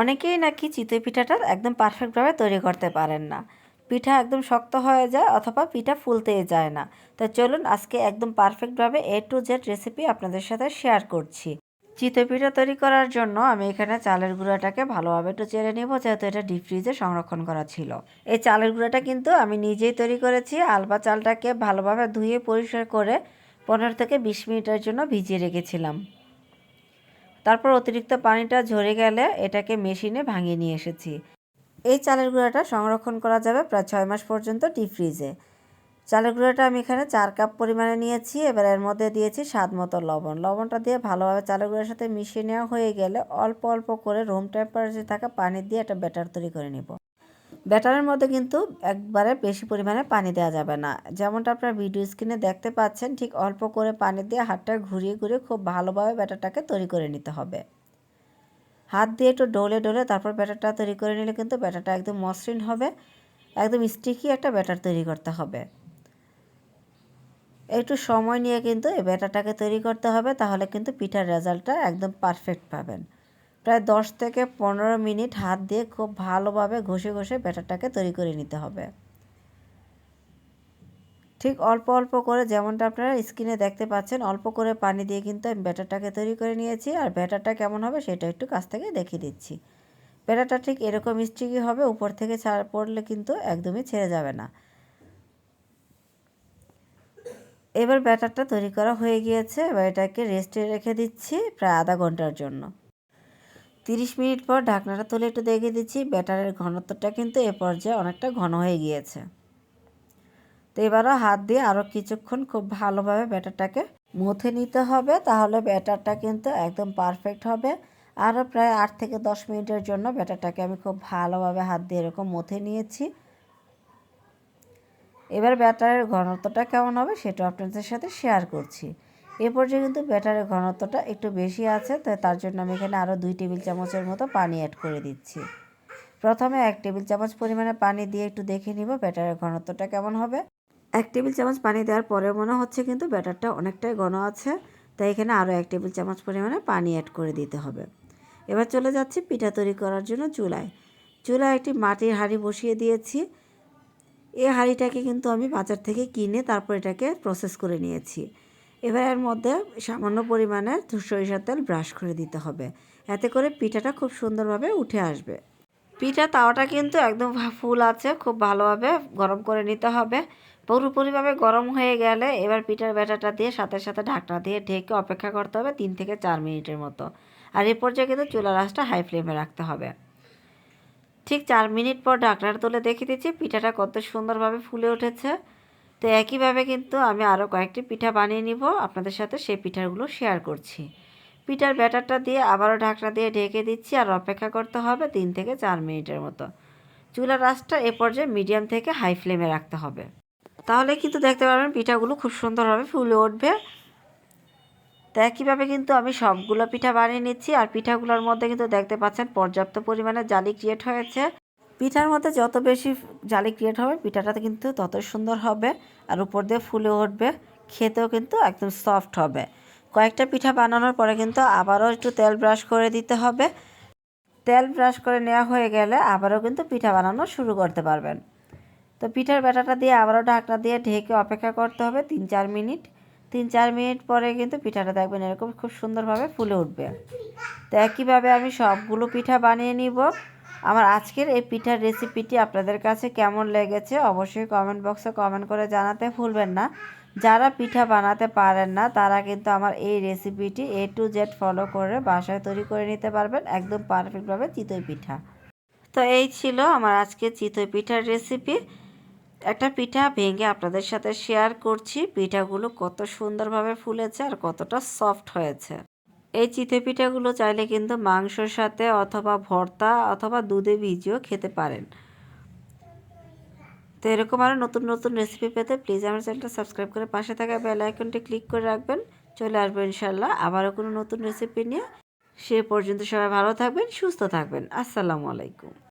অনেকেই নাকি চিতই পিঠাটা একদম পারফেক্টভাবে তৈরি করতে পারেন না। পিঠা একদম শক্ত হয়ে যায় অথবা পিঠা ফুলতে যায় না। তো চলুন আজকে একদম পারফেক্টভাবে এ টু জেড রেসিপি আপনাদের সাথে শেয়ার করছি। চিতই পিঠা তৈরি করার জন্য আমি এখানে চালের গুঁড়াটাকে ভালোভাবে একটু চেড়ে নেব, যেহেতু এটা ডিপ ফ্রিজে সংরক্ষণ করা ছিল। এই চালের গুঁড়াটা কিন্তু আমি নিজেই তৈরি করেছি, আলবা চালটাকে ভালোভাবে ধুয়ে পরিষ্কার করে পনেরো থেকে বিশ মিনিটের জন্য ভিজিয়ে রেখেছিলাম। তারপর অতিরিক্ত পানিটা ঝরে গেলে এটাকে মেশিনে ভাঙিয়ে নিয়ে এসেছি। এই চালের গুঁড়াটা সংরক্ষণ করা যাবে প্রায় ছয় মাস পর্যন্ত ডিপ ফ্রিজে। চালের গুঁড়াটা আমি এখানে চার কাপ পরিমাণে নিয়েছি, এবার এর মধ্যে দিয়েছি স্বাদ মতো লবণ। লবণটা দিয়ে ভালোভাবে চালের গুঁড়ার সাথে মিশিয়ে নেওয়া হয়ে গেলে অল্প অল্প করে রুম টেম্পারেচারে থাকা পানি দিয়ে একটা ব্যাটার তৈরি করে নিব। ব্যাটারের মধ্যে কিন্তু একবারে বেশি পরিমাণে পানি দেওয়া যাবে না। যেমনটা আপনার ভিডিও স্ক্রিনে দেখতে পাচ্ছেন, ঠিক অল্প করে পানি দিয়ে হাতটা ঘুরিয়ে ঘুরিয়ে খুব ভালোভাবে ব্যাটারটাকে তৈরি করে নিতে হবে। হাত দিয়ে একটু ডলে ডলে তারপর ব্যাটারটা তৈরি করে নিলে কিন্তু ব্যাটারটা একদম মসৃণ হবে, একদম স্টিকি একটা ব্যাটার তৈরি করতে হবে। একটু সময় নিয়ে কিন্তু এই ব্যাটারটাকে তৈরি করতে হবে, তাহলে কিন্তু পিঠার রেজাল্টটা একদম পারফেক্ট পাবেন। প্রায় দশ থেকে পনেরো মিনিট হাত দিয়ে খুব ভালোভাবে ঘষে ঘষে ব্যাটারটাকে তৈরি করে নিতে হবে। ঠিক অল্প অল্প করে যেমনটা আপনারা স্ক্রিনে দেখতে পাচ্ছেন, অল্প করে পানি দিয়ে কিন্তু আমি ব্যাটারটাকে তৈরি করে নিয়েছি আর ব্যাটারটা কেমন হবে সেটা একটু কাছ থেকে দেখিয়ে দিচ্ছি। ব্যাটারটা ঠিক এরকম স্টিকি হবে, উপর থেকে ছাড় পড়লে কিন্তু একদমই ছেড়ে যাবে না। এবার ব্যাটারটা তৈরি করা হয়ে গিয়েছে, এবার এটাকে রেস্টে রেখে দিচ্ছি প্রায় আধা ঘণ্টার জন্য। তিরিশ মিনিট পর ঢাকনাটা তুলে একটু দেখে দিচ্ছি। ব্যাটারের ঘনত্বটা কিন্তু এ পর্যায়ে অনেকটা ঘন হয়ে গিয়েছে। তো এবারও হাত দিয়ে আরও কিছুক্ষণ খুব ভালোভাবে ব্যাটারটাকে মুথে নিতে হবে, তাহলে ব্যাটারটা কিন্তু একদম পারফেক্ট হবে। আরও প্রায় আট থেকে দশ মিনিটের জন্য ব্যাটারটাকে আমি খুব ভালোভাবে হাত দিয়ে এরকম মুথে নিয়েছি। এবার ব্যাটারের ঘনত্বটা কেমন হবে সেটা আপনাদের সাথে শেয়ার করছি। এ পর্যায়ে কিন্তু ব্যাটারের ঘনত্বটা একটু বেশি আছে তো তার জন্য আমি এখানে আরও দুই টেবিল চামচের মতো পানি অ্যাড করে দিচ্ছি। প্রথমে এক টেবিল চামচ পরিমাণে পানি দিয়ে একটু দেখে নিব ব্যাটারের ঘনত্বটা কেমন হবে। এক টেবিল চামচ পানি দেওয়ার পরে মনে হচ্ছে কিন্তু ব্যাটারটা অনেকটাই ঘন আছে, তাই এখানে আরও এক টেবিল চামচ পরিমাণে পানি অ্যাড করে দিতে হবে। এবার চলে যাচ্ছি পিঠা তৈরি করার জন্য চুলায়। চুলায় একটি মাটির হাঁড়ি বসিয়ে দিয়েছি। এই হাঁড়িটাকে কিন্তু আমি বাজার থেকে কিনে তারপর এটাকে প্রসেস করে নিয়েছি। এবার এর মধ্যে সামান্য পরিমাণে সরিষার তেল ব্রাশ করে দিতে হবে। এতে করে পিঠাটা খুব সুন্দরভাবে উঠে আসবে। পিঠা তাওয়াটা কিন্তু একদম ফুল আছে, খুব ভালোভাবে গরম করে নিতে হবে। পুরোপুরিভাবে গরম হয়ে গেলে এবার পিঠার ব্যাটাটা দিয়ে সাথে সাথে ঢাকনা দিয়ে ঢেকে অপেক্ষা করতে হবে তিন থেকে চার মিনিটের মতো। আর এ পর্যায়ে কিন্তু চুলার আঁচটা হাই ফ্লেমে রাখতে হবে। ঠিক চার মিনিট পর ঢাকনাটা তুলে দেখিয়ে দিচ্ছি পিঠাটা কত সুন্দরভাবে ফুলে উঠেছে। তো একইভাবে কিন্তু আমি আরও কয়েকটি পিঠা বানিয়ে নিব। আপনাদের সাথে সেই পিঠাগুলো শেয়ার করছি। পিঠার ব্যাটারটা দিয়ে আবারও ঢাকনা দিয়ে ঢেকে দিচ্ছি আর অপেক্ষা করতে হবে তিন থেকে চার মিনিটের মতো। চুলার রাসটা এ পর্যায়ে মিডিয়াম থেকে হাই ফ্লেমে রাখতে হবে। তাহলে কিন্তু দেখতে পারবেন পিঠাগুলো খুব সুন্দরভাবে ফুলে উঠবে। তো একইভাবে কিন্তু আমি সবগুলো পিঠা বানিয়ে নিচ্ছি আর পিঠাগুলোর মধ্যে কিন্তু দেখতে পাচ্ছেন পর্যাপ্ত পরিমাণে জালি ক্রিয়েট হয়েছে। পিঠার মধ্যে যত বেশি জালি ক্রিয়েট হবে, পিঠাটা কিন্তু তত সুন্দর হবে আর উপর দিয়ে ফুলে উঠবে, খেতেও কিন্তু একদম সফট হবে। কয়েকটা পিঠা বানানোর পরে কিন্তু আবারও একটু তেল ব্রাশ করে দিতে হবে। তেল ব্রাশ করে নেওয়া হয়ে গেলে আবারও কিন্তু পিঠা বানানো শুরু করতে পারবেন। তো পিঠার ব্যাটাটা দিয়ে আবারও ঢাকনা দিয়ে ঢেকে অপেক্ষা করতে হবে তিন চার মিনিট। তিন চার মিনিট পরে কিন্তু পিঠাটা দেখবেন এরকম খুব সুন্দরভাবে ফুলে উঠবে। তো একইভাবে আমি সবগুলো পিঠা বানিয়ে নিব। আমার আজকের এই পিঠার রেসিপিটি আপনাদের কাছে কেমন লেগেছে অবশ্যই কমেন্ট বক্সে কমেন্ট করে জানাতে ভুলবেন না। যারা পিঠা বানাতে পারেন না, তারা কিন্তু আমার এই রেসিপিটি এ টু জেড ফলো করে বাসায় তৈরি করে নিতে পারবেন একদম পারফেক্টভাবে চিতই পিঠা। তো এই ছিল আমার আজকে চিতই পিঠার রেসিপি একটা পিঠা ভেঙে আপনাদের সাথে শেয়ার করছি। পিঠাগুলো কত সুন্দরভাবে ফুলেছে আর কতটা সফট হয়েছে। এই চিতে পিঠাগুলো চাইলে কিন্তু মাংসর সাথে অথবা ভর্তা অথবা দুধে ভিজিয়েও খেতে পারেন। তো এরকম আরও নতুন নতুন রেসিপি পেতে প্লিজ আমার চ্যানেলটা সাবস্ক্রাইব করে পাশে থাকা বেল আইকনটি ক্লিক করে রাখবেন। চলে আসব ইনশাল্লাহ আবারও কোনো নতুন রেসিপি নিয়ে। সে পর্যন্ত সবাই ভালো থাকবেন, সুস্থ থাকবেন। আসসালামু আলাইকুম।